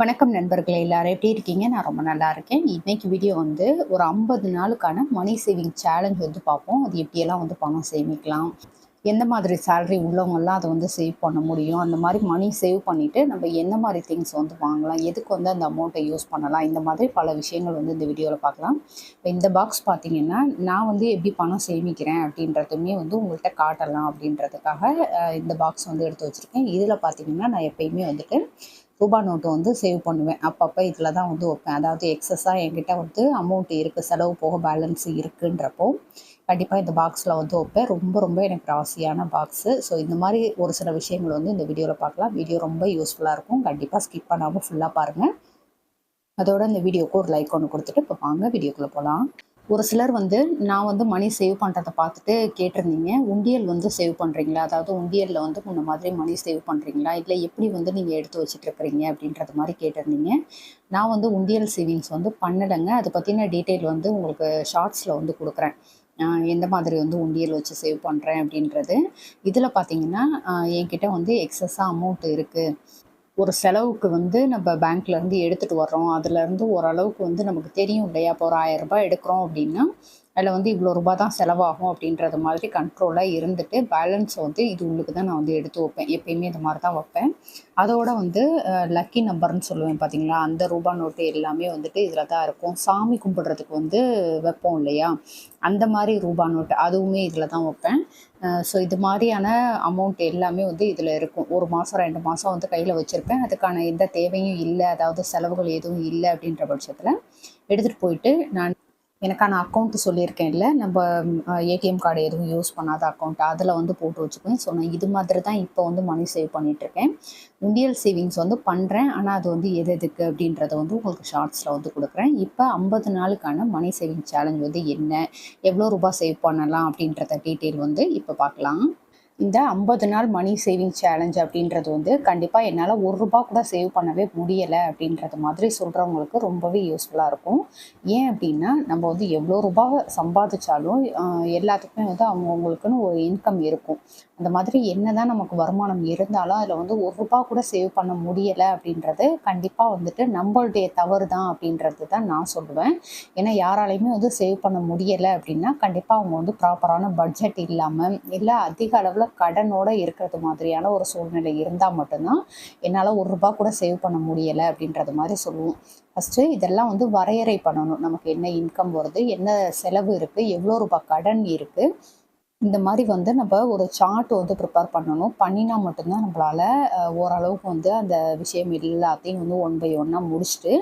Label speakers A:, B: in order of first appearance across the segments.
A: வணக்கம் நண்பர்களே எல்லாரும் எப்படி இருக்கீங்க? நான் ரொம்ப நல்லா இருக்கேன். இன்னைக்கு வீடியோ வந்து ஒரு ஐம்பது நாளுக்கான மணி சேவிங் சேலஞ்ச் வந்து பார்ப்போம். அது எப்படியெல்லாம் வந்து பணம் சேமிக்கலாம்? எந்த மாதிரி சேலரி உள்ளவங்கெல்லாம் அதை வந்து சேவ் பண்ண முடியும்? அந்த மாதிரி மணி சேவ் பண்ணிவிட்டு நம்ம எந்த மாதிரி திங்ஸ் வந்து வாங்கலாம்? எதுக்கு வந்து அந்த அமௌண்ட்டை யூஸ் பண்ணலாம்? இந்த மாதிரி பல விஷயங்கள் வந்து இந்த வீடியோவில் பார்க்கலாம். இப்போ இந்த பாக்ஸ் பார்த்தீங்கன்னா நான் வந்து எப்படி பணம் சேமிக்கிறேன் அப்படின்றதுமே வந்து உங்கள்கிட்ட காட்டலாம் அப்படின்றதுக்காக இந்த பாக்ஸ் வந்து எடுத்து வச்சுருக்கேன். இதில் பார்த்தீங்கன்னா நான் எப்பயுமே வந்துட்டு ரூபா நோட்டு வந்து சேவ் பண்ணுவேன். அப்பப்போ இதில் தான் வந்து வைப்பேன். அதாவது எக்ஸஸாக என்கிட்ட வந்து அமௌண்ட் இருக்குது செலவு போக பேலன்ஸ் இருக்குன்றப்போ கண்டிப்பாக இந்த பாக்ஸில் வந்து வைப்பேன். ரொம்ப ரொம்ப எனக்கு ராசியான பாக்ஸு ஸோ இந்த மாதிரி ஒரு சில விஷயங்கள் வந்து இந்த வீடியோவில் பார்க்கலாம். வீடியோ ரொம்ப யூஸ்ஃபுல்லாக இருக்கும். கண்டிப்பாக ஸ்கிப் பண்ணாமல் ஃபுல்லாக பாருங்கள் அதோட இந்த வீடியோக்கு ஒரு லைக் ஒன்று கொடுத்துட்டு இப்போ வாங்க வீடியோக்குள்ளே போகலாம் ஒரு சிலர் வந்து நான் வந்து மணி சேவ் பண்ணுறதை பார்த்துட்டு கேட்டிருந்தீங்க. உண்டியல் வந்து சேவ் பண்ணுறீங்களா அதாவது உண்டியலில் வந்து முன்ன மாதிரி மணி சேவ் பண்ணுறீங்களா இல்லை எப்படி வந்து நீங்கள் எடுத்து வச்சுட்டு இருக்கிறீங்க அப்படின்றது மாதிரி கேட்டிருந்தீங்க. நான் வந்து உண்டியல் சேவிங்ஸ் வந்து பண்ணலைங்க. அதை பற்றின டீட்டெயில் வந்து உங்களுக்கு ஷார்ட்ஸில் வந்து கொடுக்குறேன். எந்த மாதிரி வந்து உண்டியல் வச்சு சேவ் பண்ணுறேன் அப்படின்றது. இதில் பார்த்தீங்கன்னா என்கிட்ட வந்து எக்ஸஸாக அமௌண்ட் இருக்குது ஒரு செலவுக்கு வந்து நம்ம பேங்க்ல இருந்து எடுத்துகிட்டு வர்றோம். அதுலேருந்து ஓரளவுக்கு வந்து நமக்கு தெரியும் இல்லையா? இப்போ ஒரு ஆயிரம் ரூபாய் எடுக்கிறோம் அப்படின்னா அதில் வந்து இவ்வளோ ரூபாய் தான் செலவாகும் அப்படின்றது மாதிரி கண்ட்ரோலாக இருந்துட்டு பேலன்ஸை வந்து இது உள்ளுக்கு தான் நான் வந்து எடுத்து வைப்பேன். எப்பயுமே இது மாதிரி தான் வைப்பேன். அதோட வந்து லக்கி நம்பர்னு சொல்லுவேன் பார்த்தீங்களா அந்த ரூபா நோட்டு எல்லாமே வந்துட்டு இதில் தான் இருக்கும். சாமி கும்பிடுறதுக்கு வந்து வைப்போம் இல்லையா? அந்த மாதிரி ரூபா நோட்டு அதுவுமே இதில் தான் வைப்பேன். ஸோ இது மாதிரியான அமௌண்ட் எல்லாமே வந்து இதில் இருக்கும். ஒரு மாதம் ரெண்டு மாதம் வந்து கையில் வச்சுருப்பேன். அதுக்கான எந்த தேவையும் இல்லை. அதாவது செலவுகள் எதுவும் இல்லை அப்படின்ற பட்சத்தில் எடுத்துகிட்டு போயிட்டு நான் எனக்கான அக்கௌண்ட் சொல்லியிருக்கேன்ல நம்ம ஏடிஎம் கார்டு எதுவும் யூஸ் பண்ணாத அக்கௌண்ட் அதில் வந்து போட்டு வச்சுக்குவேன். ஸோ நான் இது மாதிரி தான் இப்போ வந்து மணி சேவ் பண்ணிகிட்ருக்கேன் உண்டியல் சேவிங்ஸ் வந்து பண்ணுறேன் ஆனால் அது வந்து எது எதுக்கு அப்படின்றத வந்து உங்களுக்கு ஷார்ட்ஸில் வந்து கொடுக்குறேன். இப்போ ஐம்பது நாளுக்கான மணி சேவிங் சேலஞ்ச் வந்து என்ன? எவ்வளோ ரூபாய் சேவ் பண்ணலாம் அப்படின்றத டீட்டெயில் வந்து இப்போ பார்க்கலாம். இந்த ஐம்பது நாள் மணி சேவிங் சேலஞ்ச் அப்படின்றது வந்து கண்டிப்பாக என்னால் ஒரு ரூபா கூட சேவ் பண்ணவே முடியலை அப்படின்றது மாதிரி சொல்கிறவங்களுக்கு ரொம்பவே யூஸ்ஃபுல்லாக இருக்கும். ஏன் அப்படின்னா நம்ம வந்து எவ்வளோ ரூபாய் சம்பாதிச்சாலும் எல்லாத்துக்குமே வந்து அவங்கவுங்களுக்குன்னு ஒரு இன்கம் இருக்கும். அந்த மாதிரி என்னதான் நமக்கு வருமானம் இருந்தாலும் அதில் வந்து ஒரு ரூபா கூட சேவ் பண்ண முடியலை அப்படின்றது கண்டிப்பாக வந்துட்டு நம்மளுடைய தவறு தான் அப்படின்றது தான் நான் சொல்லுவேன். ஏன்னா யாராலையுமே வந்து சேவ் பண்ண முடியலை அப்படின்னா கண்டிப்பாக அவங்க வந்து ப்ராப்பரான பட்ஜெட் இல்லாமல் இல்லை அதிக அளவில் கடனோட இருக்கிறது மாதிரியான ஒரு சூழ்நிலை இருந்தால் மட்டும்தான் என்னால் ஒரு ரூபா கூட சேவ் பண்ண முடியலை அப்படின்றது மாதிரி சொல்லுவோம். ஃபஸ்ட்டு இதெல்லாம் வந்து வரையறை பண்ணணும். நமக்கு என்ன இன்கம் வருது என்ன செலவு இருக்குது எவ்வளோ ரூபாய் கடன் இருக்குது இந்த மாதிரி வந்து நம்ம ஒரு சார்ட் வந்து ப்ரிப்பேர் பண்ணணும். பண்ணினா மட்டும்தான் நம்மளால் ஓரளவுக்கு வந்து அந்த விஷயம் எல்லாத்தையும் வந்து ஒன் பை ஒன்னாக முடிச்சுட்டு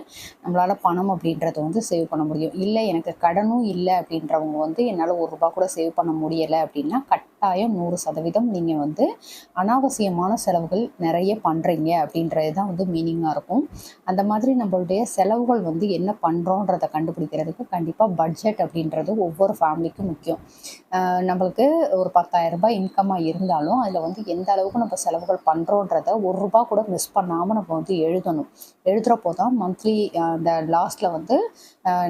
A: நம்மளால் பணம் அப்படின்றத வந்து சேவ் பண்ண முடியும். இல்லை எனக்கு கடனும் இல்லை அப்படின்றவங்க வந்து என்னால் ஒரு ரூபா கூட சேவ் பண்ண முடியலை அப்படின்னா கட்டாயம் நூறு சதவீதம் நீங்கள் வந்து அனாவசியமான செலவுகள் நிறைய பண்ணுறீங்க அப்படின்றது தான் வந்து மீனிங்காக இருக்கும். அந்த மாதிரி நம்மளுடைய செலவுகள் வந்து என்ன பண்ணுறோன்றதை கண்டுபிடிக்கிறதுக்கு கண்டிப்பாக பட்ஜெட் அப்படின்றது ஒவ்வொரு ஃபேமிலிக்கும் முக்கியம். நம்மளுக்கு ஒரு பத்தாயிரம் ரூபாய் இன்கமாக இருந்தாலும் அதில் வந்து எந்த அளவுக்கு நம்ம செலவுகள் பண்ணுறோன்றத ஒரு ரூபா கூட மிஸ் பண்ணாமல் நம்ம வந்து எழுதணும். எழுதுகிறப்போ தான் மந்த்லி அந்த லாஸ்ட்டில் வந்து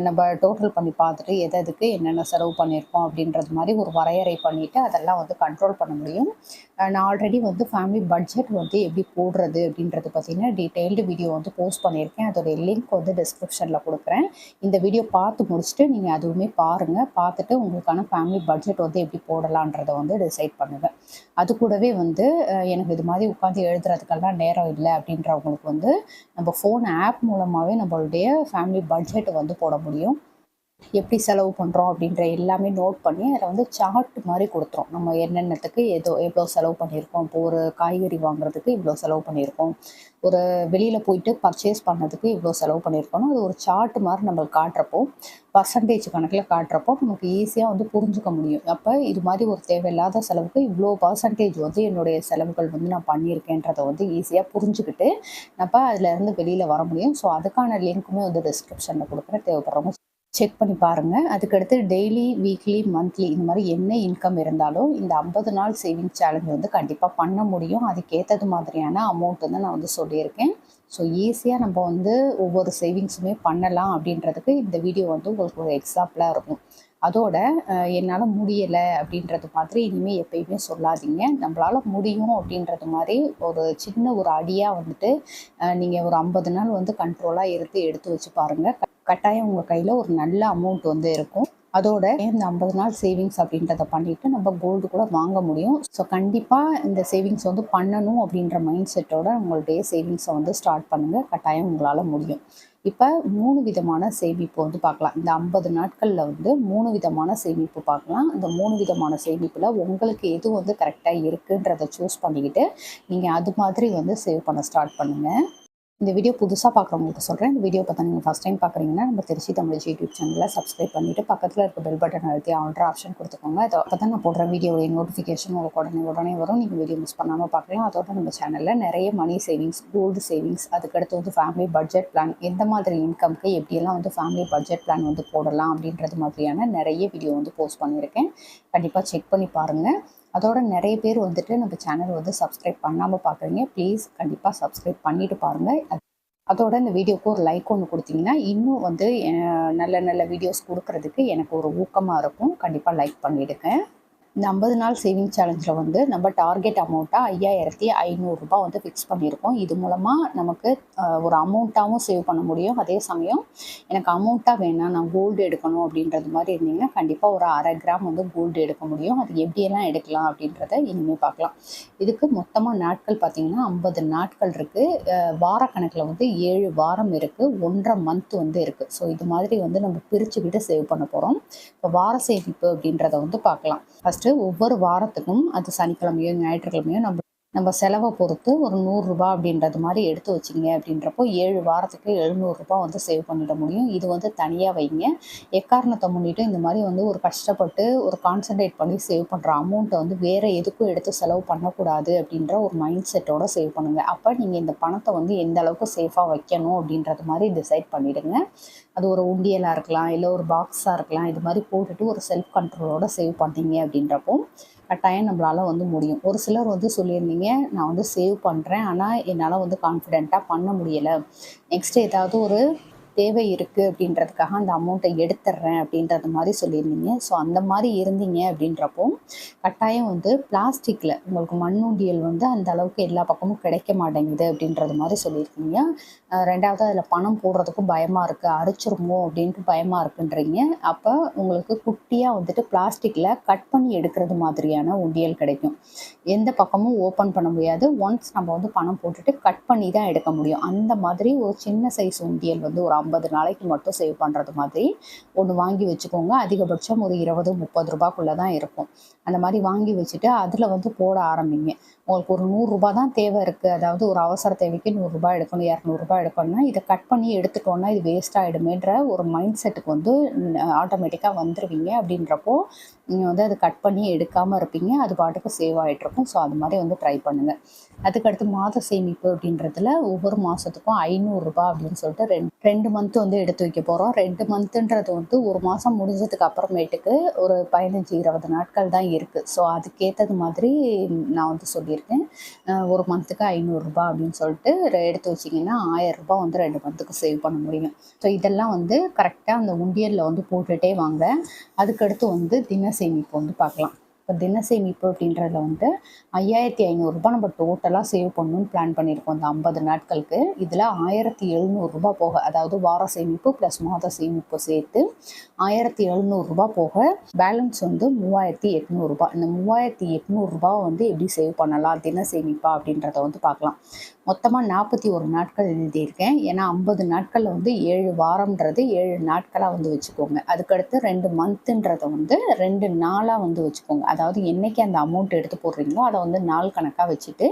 A: நம்ம டோட்டல் பண்ணி பார்த்துட்டு எது எதுக்கு என்னென்ன செலவு பண்ணியிருக்கோம் அப்படின்றது மாதிரி ஒரு வரையறை பண்ணிவிட்டு அதெல்லாம் வந்து கண்ட்ரோல் பண்ண முடியும். நான் ஆல்ரெடி வந்து ஃபேமிலி பட்ஜெட் வந்து எப்படி போடுறது அப்படின்றது பார்த்தீங்கன்னா டீட்டெயில்டு வீடியோ வந்து போஸ்ட் பண்ணியிருக்கேன். அதோடைய லிங்க் வந்து டிஸ்கிரிப்ஷனில் கொடுக்குறேன். இந்த வீடியோ பார்த்து முடிச்சுட்டு நீங்கள் அதுவுமே பாருங்கள் பார்த்துட்டு உங்களுக்கான ஃபேமிலி பட்ஜெட் வந்து எப்படி போடலான்றதை வந்து டிசைட் பண்ணுங்கள் அது கூடவே வந்து எனக்கு இது மாதிரி உட்காந்து எழுதுறதுக்கெல்லாம் நேரம் இல்லை அப்படின்றவங்களுக்கு வந்து நம்ம ஃபோன் ஆப் மூலமாகவே நம்மளுடைய ஃபேமிலி பட்ஜெட் வந்து போட முடியும். எப்படி செலவு பண்ணுறோம் அப்படின்ற எல்லாமே நோட் பண்ணி அதில் வந்து சார்ட் மாதிரி கொடுத்துரும். நம்ம என்னென்னத்துக்கு ஏதோ எவ்வளோ செலவு பண்ணியிருக்கோம்? இப்போ ஒரு காய்கறி வாங்குறதுக்கு இவ்வளோ செலவு பண்ணியிருக்கோம். ஒரு வெளியில் போயிட்டு பர்ச்சேஸ் பண்ணதுக்கு இவ்வளோ செலவு பண்ணியிருக்கோம்னா அது ஒரு சார்ட் மாதிரி நம்மளுக்கு காட்டுறப்போ பர்சன்டேஜ் கணக்கில் காட்டுறப்போ நமக்கு ஈஸியாக வந்து புரிஞ்சுக்க முடியும். அப்போ இது மாதிரி ஒரு தேவையில்லாத செலவுக்கு இவ்வளோ பர்சன்டேஜ் வந்து என்னுடைய செலவுகள் வந்து நான் பண்ணியிருக்கேன்றதை வந்து ஈஸியாக புரிஞ்சுக்கிட்டு நம்ம அதுலேருந்து வெளியில் வர முடியும். ஸோ அதுக்கான லிங்க்குமே வந்து டிஸ்கிரிப்ஷனில் கொடுக்குறேன். தேவைப்படுறவங்க செக் பண்ணி பாருங்கள் அதுக்கடுத்து டெய்லி வீக்லி மந்த்லி இந்த மாதிரி என்ன இன்கம் இருந்தாலும் இந்த ஐம்பது நாள் சேவிங் சேலஞ்ச் வந்து கண்டிப்பாக பண்ண முடியும். அதுக்கேற்றது மாதிரியான அமௌண்ட் வந்து நான் வந்து சொல்லியிருக்கேன். ஸோ ஈஸியாக நம்ம வந்து ஒவ்வொரு சேவிங்ஸுமே பண்ணலாம் அப்படின்றதுக்கு இந்த வீடியோ வந்து உங்களுக்கு ஒரு எக்ஸாம்பிளாக இருக்கும். அதோட என்னால் முடியலை அப்படின்றது மாதிரி இனிமேல் எப்பயுமே சொல்லாதீங்க. நம்மளால் முடியும் அப்படின்றது மாதிரி ஒரு சின்ன ஒரு அடியாக வந்துட்டு நீங்கள் ஒரு ஐம்பது நாள் வந்து கண்ட்ரோலாக இருந்து எடுத்து வச்சு பாருங்கள் கட்டாயம் உங்கள் கையில் ஒரு நல்ல அமௌண்ட் வந்து இருக்கும். அதோட இந்த ஐம்பது நாள் சேவிங்ஸ் அப்படின்றத பண்ணிவிட்டு நம்ம கோல்டு கூட வாங்க முடியும். ஸோ கண்டிப்பாக இந்த சேவிங்ஸ் வந்து பண்ணணும் அப்படின்ற மைண்ட் செட்டோட உங்களுடைய சேவிங்ஸை வந்து ஸ்டார்ட் பண்ணுங்கள் கட்டாயம் உங்களால் முடியும். இப்போ மூணு விதமான சேமிப்பு வந்து பார்க்கலாம். இந்த ஐம்பது நாட்களில் வந்து மூணு விதமான சேமிப்பு பார்க்கலாம். இந்த மூணு விதமான சேமிப்பில் உங்களுக்கு எது வந்து கரெக்டாக இருக்குன்றதை சூஸ் பண்ணிக்கிட்டு நீங்கள் அது மாதிரி வந்து சேவ் பண்ண ஸ்டார்ட் பண்ணுங்கள் இந்த வீடியோ புதுசாக பார்க்குறவங்களுக்கு சொல்கிறேன் இந்த வீடியோ பார்த்தா நீங்கள் ஃபஸ்ட் டைம் பார்க்குறீங்கன்னா நம்ம திருச்சி தமிழ் யூடியூப் சேனலில் சப்ஸ்கிரைப் பண்ணிவிட்டு பக்கத்தில் இருக்க பெல் பட்டன் அழுத்தி ஆல்ரெடி ஆப்ஷன் கொடுத்துக்கோங்க. அதை அப்போ தான் நான் போடுற வீடியோடைய நோட்டிஃபிகேஷன் உங்களுக்கு உடனே உடனே வரும். நீங்கள் வீடியோ மிஸ் பண்ணாமல் பார்க்கலாம். அதோட நம்ம சேனலில் நிறைய மணி சேவிங்ஸ் கோல்டு சேவிங்ஸ் அதுக்கடுத்து வந்து ஃபேமிலி பட்ஜெட் பிளான் எந்த மாதிரி இன்கம்க்கு எப்படியெல்லாம் வந்து ஃபேமிலி பட்ஜெட் பிளான் வந்து போடலாம் அப்படின்றது மாதிரியான நிறைய வீடியோ வந்து போஸ்ட் பண்ணியிருக்கேன். கண்டிப்பாக செக் பண்ணி பாருங்கள் அதோட நிறைய பேர் வந்துட்டு நம்ம சேனல் வந்து சப்ஸ்கிரைப் பண்ணாமல் பார்க்குறீங்க ப்ளீஸ் கண்டிப்பாக சப்ஸ்கிரைப் பண்ணிவிட்டு பாருங்கள் அதோட இந்த வீடியோக்கு ஒரு லைக் ஒன்று கொடுத்தீங்கன்னா இன்னும் வந்து நல்ல நல்ல வீடியோஸ் கொடுக்கறதுக்கு எனக்கு ஒரு ஊக்கமாக இருக்கும். கண்டிப்பாக லைக் பண்ணிவிடுங்க இந்த ஐம்பது நாள் சேவிங் சேலஞ்சில் வந்து நம்ம டார்கெட் அமௌண்ட்டாக ஐயாயிரத்தி ஐநூறுரூபா வந்து ஃபிக்ஸ் பண்ணியிருக்கோம். இது மூலமாக நமக்கு ஒரு அமௌண்ட்டாகவும் சேவ் பண்ண முடியும். அதே சமயம் எனக்கு அமௌண்ட்டாக வேணாம் நான் கோல்டு எடுக்கணும் அப்படின்றது மாதிரி இருந்தீங்கன்னா கண்டிப்பாக ஒரு அரை கிராம் வந்து கோல்டு எடுக்க முடியும். அது எப்படியெல்லாம் எடுக்கலாம் அப்படின்றத இனிமேல் பார்க்கலாம். இதுக்கு மொத்தமாக நாட்கள் பார்த்திங்கன்னா ஐம்பது நாட்கள் இருக்குது வாரக்கணக்கில் வந்து ஏழு வாரம் இருக்குது ஒன்றரை மந்த் வந்து இருக்குது ஸோ இது மாதிரி வந்து நம்ம பிரிச்சுக்கிட்டு சேவ் பண்ண போகிறோம் இப்போ வார சேமிப்பு அப்படின்றத வந்து பார்க்கலாம். ஃபஸ்ட் ஃபஸ்ட்டு ஒவ்வொரு வாரத்துக்கும் அது சனிக்கிழமையோ ஞாயிற்றுக்கிழமையோ நம்ம நம்ம செலவை பொறுத்து ஒரு நூறுரூபா அப்படின்றது மாதிரி எடுத்து வச்சிங்க அப்படின்றப்போ ஏழு வாரத்துக்கு எழுநூறுரூபா வந்து சேவ் பண்ணிட முடியும். இது வந்து தனியாக வைங்க. எக்காரணத்தை முன்னிட்டு இந்த மாதிரி வந்து ஒரு கஷ்டப்பட்டு ஒரு கான்சன்ட்ரேட் பண்ணி சேவ் பண்ணுற அமௌண்ட்டை வந்து வேறு எதுக்கும் எடுத்து செலவு பண்ணக்கூடாது அப்படின்ற ஒரு மைண்ட் செட்டோட சேவ் பண்ணுங்கள் அப்போ நீங்கள் இந்த பணத்தை வந்து எந்த அளவுக்கு சேஃபாக வைக்கணும் அப்படின்றது மாதிரி டிசைட் பண்ணிவிடுங்க அது ஒரு உண்டியலாக இருக்கலாம் இல்லை ஒரு பாக்ஸாக இருக்கலாம். இது மாதிரி போட்டுட்டு ஒரு செல்ஃப் கண்ட்ரோலோட சேவ் பண்ணீங்க அப்படின்றப்போ கட்டாயம் நம்மளால் வந்து முடியும். ஒரு சிலர் வந்து சொல்லியிருந்தீங்க நான் வந்து சேவ் பண்ணுறேன் ஆனால் என்னால் வந்து கான்ஃபிடெண்ட்டாக பண்ண முடியலை. நெக்ஸ்ட் ஏதாவது ஒரு தேவை இருக்குது அப்படின்றதுக்காக அந்த அமௌண்ட்டை எடுத்துட்றேன் அப்படின்றது மாதிரி சொல்லியிருந்தீங்க. ஸோ அந்த மாதிரி இருந்தீங்க அப்படின்றப்போ கட்டாயம் வந்து பிளாஸ்டிக்கில் உங்களுக்கு மண்ணுண்டியல் வந்து அந்த அளவுக்கு எல்லா பக்கமும் கிடைக்க மாட்டேங்குது அப்படின்றது மாதிரி சொல்லியிருக்கீங்க. ரெண்டாவது அதில் பணம் போடுறதுக்கும் பயமாக இருக்குது அரைச்சிருமோ அப்படின்ட்டு பயமாக இருக்குன்றீங்க. அப்போ உங்களுக்கு குட்டியாக வந்துட்டு பிளாஸ்டிக்கில் கட் பண்ணி எடுக்கிறது மாதிரியான உண்டியல் கிடைக்கும். எந்த பக்கமும் ஓப்பன் பண்ண முடியாது. ஒன்ஸ் நம்ம வந்து பணம் போட்டுட்டு கட் பண்ணி தான் எடுக்க முடியும். அந்த மாதிரி ஒரு சின்ன சைஸ் உண்டியல் வந்து ஒரு ஐம்பது நாளைக்கு மட்டும் சேவ் பண்ணுறது மாதிரி ஒன்று வாங்கி வச்சுக்கோங்க. அதிகபட்சம் ஒரு இருபது முப்பது ரூபாய்க்குள்ளே தான் இருக்கும். அந்த மாதிரி வாங்கி வச்சுட்டு அதில் வந்து போட ஆரம்பிங்க. உங்களுக்கு ஒரு நூறுரூபா தான் தேவை இருக்குது அதாவது ஒரு அவசர தேவைக்கு நூறுரூபா எடுக்கணும் இரநூறுபா எடுக்கணும்னா இதை கட் பண்ணி எடுத்துட்டோன்னா இது வேஸ்ட் ஆகிடுமேன்ற ஒரு மைண்ட் செட்டுக்கு வந்து ஆட்டோமேட்டிக்காக வந்துடுவீங்க அப்படின்றப்போ நீங்கள் வந்து அதை கட் பண்ணி எடுக்காமல் இருப்பீங்க. அது பாட்டுக்கு சேவ் ஆகிட்ருக்கும் ஸோ அது மாதிரி வந்து ட்ரை பண்ணுங்கள் அதுக்கடுத்து மாத சேமிப்பு அப்படின்றதுல ஒவ்வொரு மாதத்துக்கும் ஐநூறுரூபா அப்படின்னு சொல்லிட்டு ரெண்டு ரெண்டு மந்த்து வந்து எடுத்து வைக்க போகிறோம் ரெண்டு மந்த்துன்றது வந்து ஒரு மாதம் முடிஞ்சதுக்கு அப்புறமேட்டுக்கு ஒரு பதினஞ்சு இருபது நாட்கள் தான் இருக்குது ஸோ அதுக்கேற்றது மாதிரி நான் வந்து சொல்லியிருக்கேன். ஒரு மந்த்துக்கு ஐநூறுரூபா அப்படின்னு சொல்லிட்டு எடுத்து வச்சிங்கன்னா ஆயிரரூபா வந்து ரெண்டு மந்த்துக்கு சேவ் பண்ண முடியும். ஸோ இதெல்லாம் வந்து கரெக்டாக அந்த உண்டியலில் வந்து போட்டுகிட்டே வாங்க. அதுக்கடுத்து வந்து தின சேமிப்பு வந்து பார்க்கலாம். இப்போ தின சேமிப்பு அப்படின்றதுல வந்து ஐயாயிரத்தி ஐநூறுரூபா நம்ம டோட்டலாக சேவ் பண்ணணும்னு பிளான் பண்ணியிருக்கோம். அந்த ஐம்பது நாட்களுக்கு. இதில் ஆயிரத்தி எழுநூறுரூபா போக அதாவது வார சேமிப்பு ப்ளஸ் மாத சேமிப்பு சேர்த்து ஆயிரத்தி எழுநூறுரூபா போக பேலன்ஸ் வந்து மூவாயிரத்தி எட்நூறுரூபா இந்த மூவாயிரத்தி எட்நூறுரூபா வந்து எப்படி சேவ் பண்ணலாம்? தின சேமிப்பா அப்படின்றத வந்து பார்க்கலாம். மொத்தமாக நாற்பத்தி ஒரு நாட்கள் எழுதியிருக்கேன். ஏன்னா ஐம்பது நாட்களில் வந்து ஏழு வாரம்ன்றது ஏழு நாட்களாக வந்து வச்சுக்கோங்க. அதுக்கடுத்து ரெண்டு மந்த்துன்றதை வந்து ரெண்டு நாளாக வந்து வச்சுக்கோங்க. அதாவது என்றைக்கு அந்த அமௌண்ட் எடுத்து போடுறீங்களோ அதை வந்து நாள் கணக்காக வச்சுட்டு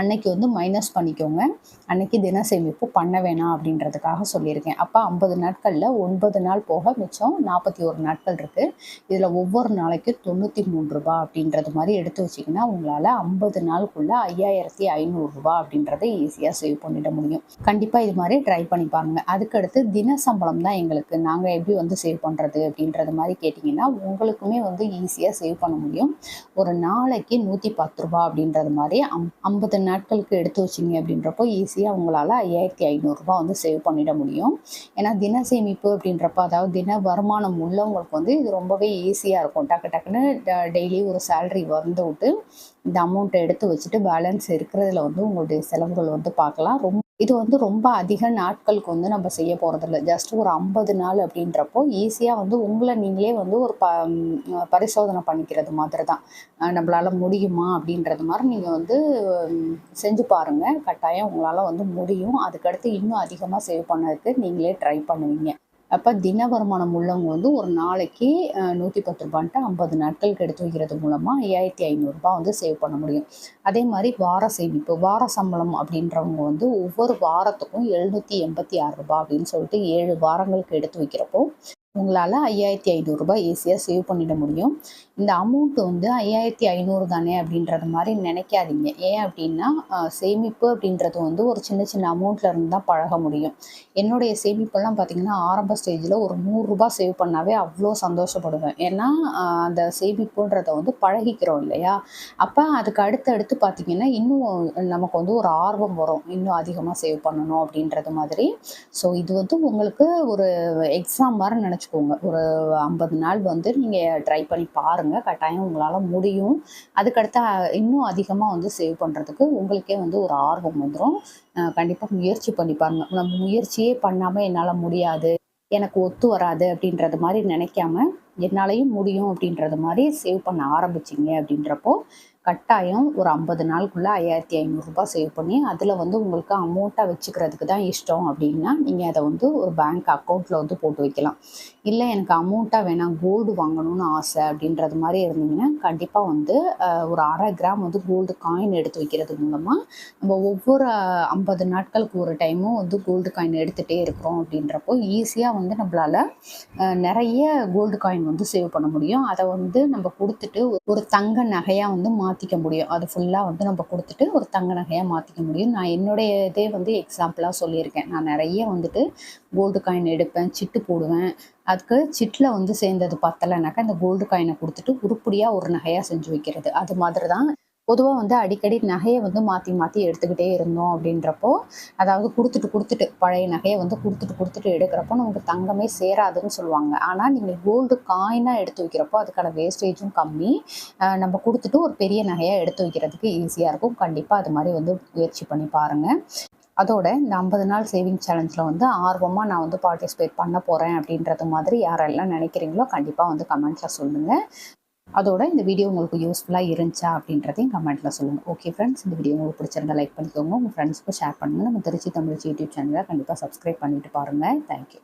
A: அன்னைக்கு வந்து மைனஸ் பண்ணிக்கோங்க. அன்னைக்கு தின சேமிப்பு பண்ண வேணாம் அப்படின்றதுக்காக சொல்லியிருக்கேன். அப்போ ஐம்பது நாட்களில் ஒன்பது நாள் போக மிச்சம் நாற்பத்தி ஒரு நாட்கள் இருக்குது இதில் ஒவ்வொரு நாளைக்கு தொண்ணூற்றி மூணு ரூபா அப்படின்றது மாதிரி எடுத்து வச்சிங்கன்னா உங்களால் ஐம்பது நாளுக்குள்ளே ஐயாயிரத்தி ஐநூறுரூபா அப்படின்றது ஈஸியாக சேவ் பண்ணிட முடியும். கண்டிப்பாக இது மாதிரி ட்ரை பண்ணி பாருங்கள் அதுக்கடுத்து தின சம்பளம் தான் எங்களுக்கு. நாங்கள் எப்படி வந்து சேவ் பண்ணுறது அப்படின்றது மாதிரி கேட்டிங்கன்னா உங்களுக்குமே வந்து ஈஸியாக சேவ் பண்ண முடியும். முடியும் ஒரு நாளைக்கு நூற்றி பத்து ரூபா அப்படின்றது மாதிரி அம் ஐம்பது நாட்களுக்கு எடுத்து வச்சிங்க அப்படின்றப்போ ஈஸியாக உங்களால் ஐயாயிரத்தி ஐநூறுரூபா வந்து சேவ் பண்ணிட முடியும். ஏன்னா தின சேமிப்பு அப்படின்றப்ப அதாவது தின வருமானம் உள்ளவங்களுக்கு வந்து இது ரொம்பவே ஈஸியாக இருக்கும். டக்கு டக்குன்னு டெய்லி ஒரு சேலரி வந்து விட்டு இந்த அமௌண்ட்டை எடுத்து வச்சுட்டு பேலன்ஸ் இருக்கிறதுல வந்து உங்களுடைய செலவுகள் வந்து பார்க்கலாம். ரொம்ப இது வந்து ரொம்ப அதிக நாட்களுக்கு வந்து நம்ம செய்ய போகிறதில்ல ஜஸ்ட் ஒரு ஐம்பது நாள் அப்படின்றப்போ ஈஸியாக வந்து உங்களை நீங்களே வந்து ஒரு ப பரிசோதனை பண்ணிக்கிறது மாதிரி தான் நம்மளால் முடியுமா அப்படின்றது மாதிரி நீங்கள் வந்து செஞ்சு பாருங்கள் கட்டாயம் உங்களால் வந்து முடியும். அதுக்கடுத்து இன்னும் அதிகமாக சேவ் பண்ணதுக்கு நீங்களே ட்ரை பண்ணுவீங்க. அப்போ தின வருமானம் உள்ளவங்க வந்து ஒரு நாளைக்கு நூற்றி பத்து ரூபான்ட்டு ஐம்பது நாட்களுக்கு எடுத்து வைக்கிறது மூலமாக ஐயாயிரத்தி ஐநூறுரூபா வந்து சேவ் பண்ண முடியும். அதே மாதிரி வார சேமிப்பு வார சம்பளம் அப்படின்றவங்க வந்து ஒவ்வொரு வாரத்துக்கும் எழுநூற்றி எண்பத்தி ஆறு ரூபாய் அப்படின்னு சொல்லிட்டு ஏழு வாரங்களுக்கு எடுத்து வைக்கிறப்போ உங்களால் ஐயாயிரத்தி ஐநூறுரூபா ஈஸியாக சேவ் பண்ணிட முடியும். இந்த அமௌண்ட் வந்து ஐயாயிரத்தி ஐநூறு தானே அப்படின்றது மாதிரி நினைக்காதீங்க. ஏன் அப்படின்னா சேமிப்பு அப்படின்றது வந்து ஒரு சின்ன சின்ன அமௌண்ட்டில் இருந்து தான் பழக முடியும். என்னுடைய சேமிப்பெல்லாம் பார்த்திங்கன்னா ஆரம்ப ஸ்டேஜில் ஒரு நூறுரூபா சேவ் பண்ணாவே அவ்வளோ சந்தோஷப்படுவேன். ஏன்னா அந்த சேமிப்புன்றதை வந்து பழகிக்கிறோம் இல்லையா? அப்போ அதுக்கு அடுத்தடுத்து பார்த்தீங்கன்னா இன்னும் நமக்கு வந்து ஒரு ஆர்வம் வரும். இன்னும் அதிகமாக சேவ் பண்ணணும் அப்படின்றது மாதிரி. ஸோ இது வந்து உங்களுக்கு ஒரு எக்ஸாம் மாதிரி வச்சுக்கோங்க. ஒரு ஐம்பது நாள் வந்து நீங்கள் ட்ரை பண்ணி பாருங்கள் கட்டாயம் உங்களால் முடியும். அதுக்கடுத்து இன்னும் அதிகமாக வந்து சேவ் பண்ணுறதுக்கு உங்களுக்கே வந்து ஒரு ஆர்வம் வந்துடும் கண்டிப்பாக முயற்சி பண்ணி பாருங்க. நம்ம முயற்சியே பண்ணாமல் என்னால் முடியாது. எனக்கு ஒத்து வராது அப்படின்றது மாதிரி நினைக்காம என்னாலையும் முடியும் அப்படின்றது மாதிரி சேவ் பண்ண ஆரம்பிச்சிங்க அப்படின்றப்போ கட்டாயம் ஒரு ஐம்பது நாளுக்குள்ளே ஐயாயிரத்தி ஐநூறுரூபா சேவ் பண்ணி அதில் வந்து உங்களுக்கு அமௌண்ட்டாக வச்சுக்கிறதுக்கு தான் இஷ்டம் அப்படின்னா நீங்கள் அதை வந்து ஒரு பேங்க் அக்கௌண்ட்டில் வந்து போட்டு வைக்கலாம். இல்லை எனக்கு அமௌண்ட்டாக வேணாம் கோல்டு வாங்கணும்னு ஆசை அப்படின்றது மாதிரி இருந்தீங்கன்னா கண்டிப்பாக வந்து ஒரு அரை கிராம் வந்து கோல்டு காயின் எடுத்து வைக்கிறது மூலமாக நம்ம ஒவ்வொரு ஐம்பது நாட்களுக்கு ஒரு டைமும் வந்து கோல்டு காயின் எடுத்துகிட்டே இருக்கிறோம் அப்படின்றப்போ ஈஸியாக வந்து நம்மளால் நிறைய கோல்டு காயின் வந்து சேவ் பண்ண முடியும். அதை வந்து நம்ம கொடுத்துட்டு ஒரு தங்க நகையாக வந்து மாற்றிக்க முடியும். அது ஃபுல்லாக வந்து நம்ம கொடுத்துட்டு ஒரு தங்க நகையாக மாற்றிக்க முடியும். நான் என்னுடைய இதே வந்து எக்ஸாம்பிளாக சொல்லியிருக்கேன். நான் நிறைய வந்துட்டு கோல்டு காயின் எடுப்பேன் சிட்டு போடுவேன். அதுக்கு சிட்டில் வந்து சேர்ந்தது பத்தலைனாக்கா இந்த கோல்டு காயினை கொடுத்துட்டு உருப்படியாக ஒரு நகையாக செஞ்சு வைக்கிறது. அது மாதிரி தான் பொதுவாக வந்து அடிக்கடி நகையை வந்து மாற்றி மாற்றி எடுத்துக்கிட்டே இருந்தோம் அப்படின்றப்போ அதாவது கொடுத்துட்டு கொடுத்துட்டு பழைய நகையை வந்து கொடுத்துட்டு கொடுத்துட்டு எடுக்கிறப்போ நமக்கு தங்கமே சேராதுன்னு சொல்லுவாங்க. ஆனால் நீங்கள் கோல்டு காயினாக எடுத்து வைக்கிறப்போ அதுக்கான வேஸ்டேஜும் கம்மி. நம்ம கொடுத்துட்டு ஒரு பெரிய நகையாக எடுத்து வைக்கிறதுக்கு ஈஸியாக இருக்கும். கண்டிப்பாக அது மாதிரி வந்து முயற்சி பண்ணி பாருங்கள் அதோட இந்த ஐம்பது நாள் சேவிங் சேலஞ்சில் வந்து ஆர்வமாக நான் வந்து பார்ட்டிசிபேட் பண்ண போகிறேன் அப்படின்றது மாதிரி யாரெல்லாம் நினைக்கிறீங்களோ கண்டிப்பாக வந்து கமெண்ட்ஸில் சொல்லுங்கள் அதோட இந்த வீடியோ உங்களுக்கு யூஸ்ஃபுல்லாக இருந்துச்சா அப்படின்றதையும் கமெண்ட்டில் சொல்லுங்கள் ஓகே ஃப்ரெண்ட்ஸ் இந்த வீடியோ உங்களுக்கு பிடிச்சிருந்தா லைக் பண்ணிக்கோங்க. உங்கள் ஃப்ரெண்ட்ஸ்க்கு ஷேர் பண்ணுங்கள் நம்ம திருச்சி தமிழ் யூடியூப் சேனலை கண்டிப்பாக சப்ஸ்கிரைப் பண்ணிட்டு பாருங்கள் தேங்க்யூ